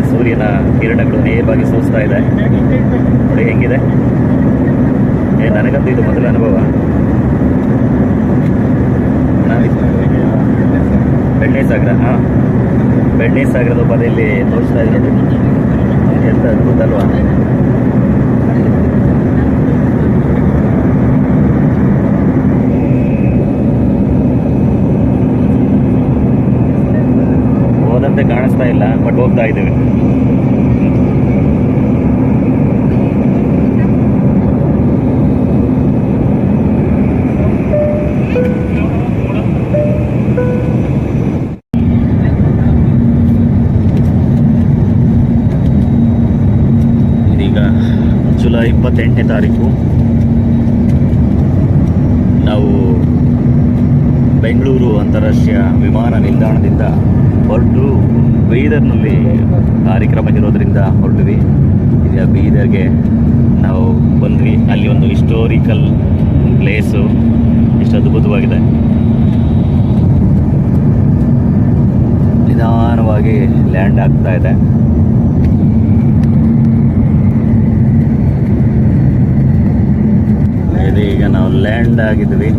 ಸೂರ್ಯನ ಕಿರಣಗಳು ನೇರವಾಗಿ ಸೂಸ್ತಾ ಇದೆ. ನೋಡಿ ಹೆಂಗಿದೆ. ಏ, ನನಗಂತೂ ಇದು ಮೊದಲ ಅನುಭವ. ಬೆಣ್ಣೆ ಸಾಗರ, ಹಾಂ. ಬೆಣ್ಣೆ ಸಾಗರದ ಬದಿಯಲ್ಲಿ ತೋರಿಸ್ತಾ ಇದ್ರು ನೋಡಿ ಎಂತ ಅದ್ಭುತ ಅಲ್ವಾ? ಹೋದಂತೆ ಕಾಣಿಸ್ತಾ ಇಲ್ಲ ಬಟ್ ಹೋಗ್ತಾ ಇದ್ದೇವೆ. ಇದೀಗ ಜುಲೈ ಇಪ್ಪತ್ತೆಂಟನೇ ತಾರೀಕು ನಾವು ಬೆಂಗಳೂರು ಅಂತಾರಾಷ್ಟ್ರೀಯ ವಿಮಾನ ನಿಲ್ದಾಣದಿಂದ ಹೊರಟು ಬೀದರ್ನಲ್ಲಿ ಕಾರ್ಯಕ್ರಮ ಇರೋದರಿಂದ ಹೊರಟಿವಿ. ಈಗ ಬೀದರ್ಗೆ ನಾವು ಬಂದ್ವಿ. ಅಲ್ಲಿ ಒಂದು ಹಿಸ್ಟೋರಿಕಲ್ ಪ್ಲೇಸು ಎಷ್ಟು ಅದ್ಭುತವಾಗಿದೆ. ನಿಧಾನವಾಗಿ ಲ್ಯಾಂಡ್ ಆಗ್ತಾ ಇದೆ. ಈಗ ನಾವು ಲ್ಯಾಂಡ್ ಆಗಿದ್ವಿ.